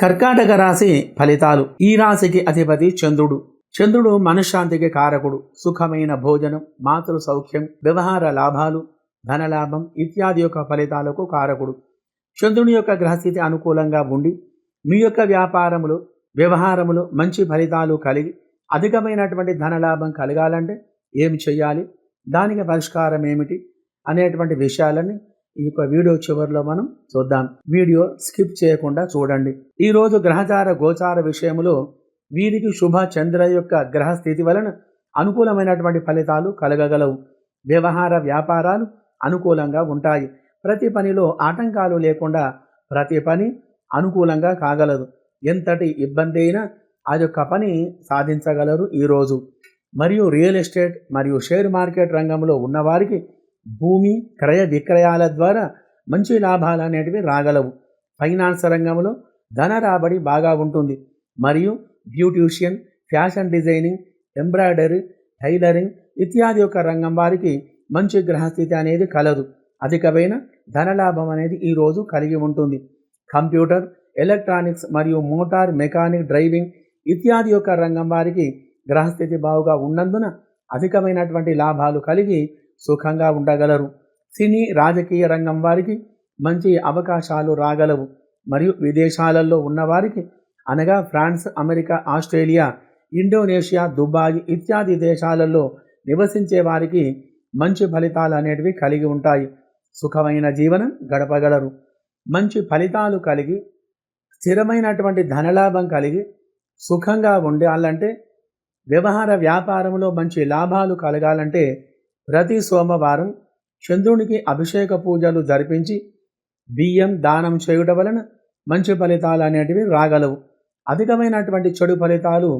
కర్కాటక రాశి ఫలితాలు. ఈ రాశికి అధిపతి చంద్రుడు. చంద్రుడు మనశ్శాంతికి కారకుడు. సుఖమైన భోజనం మాతృ సౌఖ్యం వ్యవహార లాభాలు ధనలాభం ఇత్యాది యొక్క ఫలితాలకు కారకుడు. చంద్రుని యొక్క గ్రహస్థితి అనుకూలంగా ఉండి మీ యొక్క వ్యాపారములు వ్యవహారములు మంచి ఫలితాలు కలిగి అధికమైనటువంటి ధనలాభం కలగాలంటే ఏం చేయాలి దానికి పరిష్కారం ఏమిటి? అనేటువంటి విషయాలని ఈ యొక్క వీడియో చివరిలో మనం చూద్దాం. వీడియో స్కిప్ చేయకుండా చూడండి. ఈరోజు గ్రహచార గోచార విషయంలో వీరికి శుభ చంద్ర యొక్క గ్రహ స్థితి వలన అనుకూలమైనటువంటి ఫలితాలు కలగగలవు. వ్యవహార వ్యాపారాలు అనుకూలంగా ఉంటాయి. ప్రతి పనిలో ఆటంకాలు లేకుండా ప్రతి పని అనుకూలంగా కాగలదు. ఎంతటి ఇబ్బంది అయినా ఆ యొక్క పని సాధించగలరు ఈరోజు. మరియు రియల్ ఎస్టేట్ మరియు షేర్ మార్కెట్ రంగంలో ఉన్నవారికి భూమి క్రయ విక్రయాల ద్వారా మంచి లాభాలు అనేటివి రాగలవు. ఫైనాన్స్ రంగంలో ధన రాబడి బాగా ఉంటుంది. మరియు beautician fashion designing embroidery tailoring ఇత్యాది యొక్క రంగం వారికి మంచి గ్రహస్థితి అనేది కలదు. అధికమైన ధనలాభం అనేది ఈరోజు కలిగి ఉంటుంది. కంప్యూటర్ ఎలక్ట్రానిక్స్ మరియు మోటార్ మెకానిక్ డ్రైవింగ్ ఇత్యాది యొక్క రంగం వారికి గ్రహస్థితి బాగుగా ఉన్నందున అధికమైనటువంటి లాభాలు కలిగి సుఖంగా ఉండగలరు. సినీ రాజకీయ రంగం వారికి మంచి అవకాశాలు రాగలవు. మరియు విదేశాలలో ఉన్నవారికి అనగా France America Australia Indonesia Dubai ఇత్యాది దేశాలలో నివసించే వారికి మంచి ఫలితాలు అనేటివి కలిగి ఉంటాయి. సుఖమైన జీవనం గడపగలరు. మంచి ఫలితాలు కలిగి స్థిరమైనటువంటి ధనలాభం కలిగి సుఖంగా ఉండాలంటే వ్యవహార వ్యాపారంలో మంచి లాభాలు కలగాలంటే ప్రతి సోమవారం చంద్రునికి అభిషేక పూజలు జరిపించి బియ్యం దానం చేయుట వలన మంచి ఫలితాలు అనేటివి రాగలవు. అధికమైనటువంటి చెడు ఫలితాలు